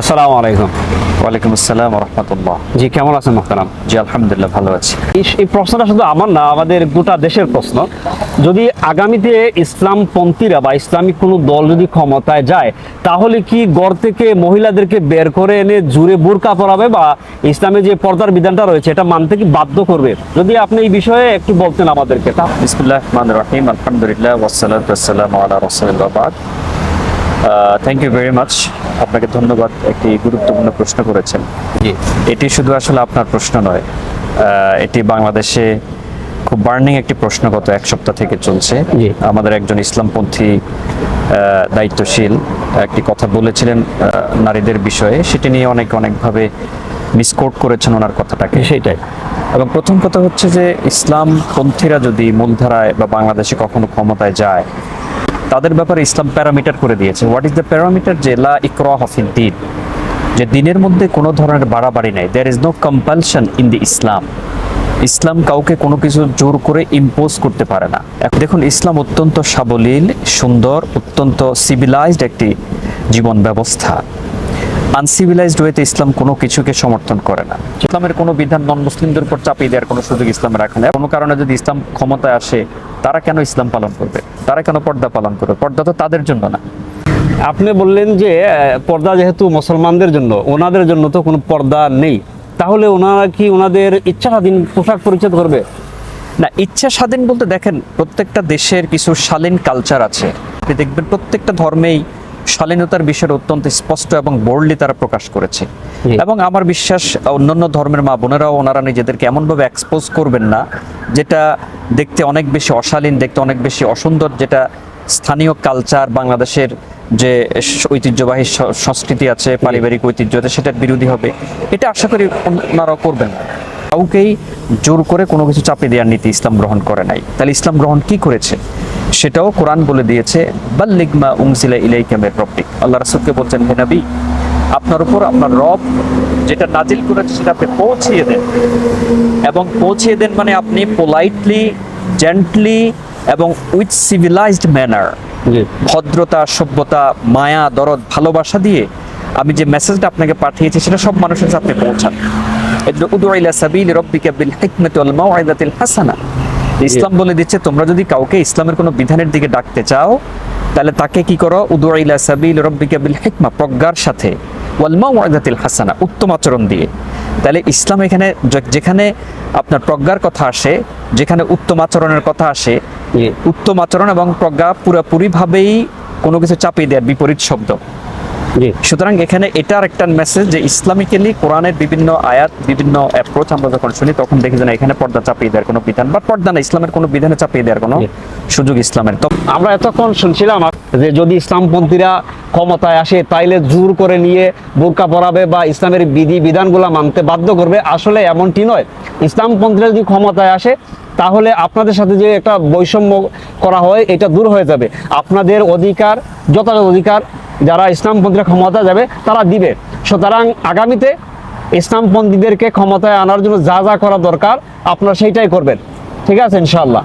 আসসালামু আলাইকুম। ওয়ালাইকুম আসসালাম রহমতুল্লাহ জি কেমন আছেন মোহতারাম? জি আলহামদুলিল্লাহ ভালো আছি। এই- প্রশ্নটা শুধু আমার না আমাদের গোটা দেশের প্রশ্ন। যদি আগামীতে ইসলামপন্থীরা বা ইসলামিক কোনো দল যদি ক্ষমতায় যায় তাহলে কি গড় থেকে মহিলাদেরকে বের করে এনে জুড়ে বুরকা পরাবে বা ইসলামে যে পর্দার বিধানটা রয়েছে এটা মানতে কি বাধ্য করবে? যদি আপনি এই বিষয়ে একটু বলতেন আমাদেরকে। তা বিসমুল্লাহ রহমান রহিম আলহামদুলিল্লাহ ওয়াসালাম আলা রসুল্লাহ বাদ। থ্যাংক ইউ ভেরি মাচ আপনাকে ধন্যবাদ একটি গুরুত্বপূর্ণ প্রশ্ন করেছেন। এটি শুধু আসলে আপনার প্রশ্ন নয় এটি বাংলাদেশে খুব বার্নিং একটি প্রশ্ন গত এক সপ্তাহ থেকে চলছে। আমাদের একজন ইসলামপন্থী দায়িত্বশীল একটি কথা বলেছিলেন নারীদের বিষয়ে। সেটি নিয়ে অনেক অনেকভাবে মিসকোট করেছেন ওনার কথাটাকে। সেটাই। এবং প্রথম কথা হচ্ছে যে ইসলামপন্থীরা যদি মূলধারায় বা বাংলাদেশে কখনো ক্ষমতায় যায় তাদের ব্যাপারে ইসলাম প্যারামিটার করে দিয়েছে। হোয়াট ইজ দ্য প্যারামিটার যে লা ইকরা দিন। যে দিনের মধ্যে কোনো ধরনের বাড়াবাড়ি নাই। There is no compulsion in the Islam Islam কাউকে কোনো কিছু জোর করে ইম্পোজ করতে পারে না। দেখুন, ইসলাম অত্যন্ত সাবলীল, সুন্দর, অত্যন্ত সিভিলাইজড একটি জীবন ব্যবস্থা। আনসিভিলাইজড ওয়েতে ইসলাম কোনো কিছুকে সমর্থন করে না। ইসলামের কোনো বিধান নন মুসলিমদের উপর চাপিয়ে দেওয়ার কোনো সুযোগ ইসলাম রাখে না। কোনো কারণে যদি ইসলাম ক্ষমতায় আসে তারা কেন ইসলাম পালন করবে? তারা কেন পর্দা পালন করবে? পর্দা তো তাদের জন্য না। আপনি বললেন যে পর্দা যেহেতু মুসলমানদের জন্য ওনাদের জন্য তো কোনো পর্দা নেই। তাহলে ওনারা কি ওনাদের ইচ্ছা স্বাধীন পোশাক পরিচ্ছদ করবে? না ইচ্ছা স্বাধীন বলতে দেখেন প্রত্যেকটা দেশের কিছু শালীন কালচার আছে। আপনি দেখবেন প্রত্যেকটা ধর্মেই শালীনতার বিষয় অত্যন্ত স্পষ্ট এবং বোল্ডলি তারা প্রকাশ করেছে। এবং আমার বিশ্বাস অন্যান্য ধর্মের মা বোনেরাও ওনারা নিজেদেরকে এমনভাবে এক্সপোজ করবেন না যেটা দেখতে অনেক বেশি অশালীন, দেখতে অনেক বেশি অসুন্দর, যেটা স্থানীয় কালচার বাংলাদেশের যে ঐতিহ্যবাহী সংস্কৃতি আছে, পারিবারিক ঐতিহ্য আছে, সেটার বিরোধী হবে। এটা আশা করি ওনারাও করবেন। কাউকেই জোর করে কোনো কিছু চাপিয়ে দেওয়ার নীতি ইসলাম গ্রহণ করে নাই। তাহলে ইসলাম গ্রহণ কি করেছে? সেটাও কোরআন বলে দিয়েছে বাল্লিগমা উংসিলা ইলাইকা মির রব্বিক। আল্লাহ রাসূলকে বলছেন, হে নবী আপনার উপর আপনার রব যেটা নাজিল করেছে সেটা আপনি পৌঁছিয়ে দেন। এবং পৌঁছিয়ে দেন মানে আপনি পোলাইটলি জেন্টলি এবং উইথ সিভিলাইজড ম্যানার ভদ্রতা সভ্যতা মায়া দরদ ভালোবাসা দিয়ে আমি যে মেসেজটা আপনাকে পাঠিয়েছি সেটা সব মানুষের কাছে আপনি পৌঁছান। ইসলাম বলে দিচ্ছে তোমরা যদি কাউকে ইসলামের কোনো বিধানের দিকে ডাকতে চাও তাহলে তাকে কি করো? উদু ইলা সাবিল রব্বিকা বিল হিকমা প্রজ্ঞার সাথে। ওয়াল মাউইযাতিল হাসানা উত্তম আচরণ দিয়ে। তাহলে ইসলাম এখানে যেখানে আপনার প্রজ্ঞার কথা আসে যেখানে উত্তম আচরণের কথা আসে উত্তম আচরণ এবং প্রজ্ঞা পুরোপুরিভাবেই কোনো কিছু চাপিয়ে দেওয়ার বিপরীত শব্দ। সুতরাং এখানে এটার একটা মেসেজ যে ইসলামিক্যালি কোরআনের বিভিন্ন আয়াত বিভিন্ন অ্যাপ্রোচ আমরা যখন শুনি তখন দেখি যে এখানে পর্দা চাপিয়ে দেওয়ার কোনো বিধান বা পর্দা না ইসলামের কোনো বিধানে চাপিয়ে দেওয়ার কোনো সুযোগ ইসলামের। তো আমরা এতক্ষণ শুনছিলাম যে যদি ইসলামপন্থীরা ক্ষমতায় আসে, তাইলে জোর করে নিয়ে বোরকা পরাবে বা ইসলামের বিধি বিধানগুলো মানতে বাধ্য করবে। আসলে এমনটি নয়। ইসলামপন্থীরা যদি ক্ষমতায় আসে, তাহলে আপনাদের সাথে যে একটা বৈষম্য করা হয়, এটা দূর হয়ে যাবে। আপনাদের অধিকার, যথাযথ অধিকার যারা ইসলামপন্থীরা ক্ষমতা যাবে, তারা দিবে। সুতরাং আগামীতে ইসলামপন্থীদেরকে ক্ষমতায় আনার জন্য যা যা করা দরকার, আপনারা সেইটাই করবেন। ঠিক আছে, ইনশাআল্লাহ।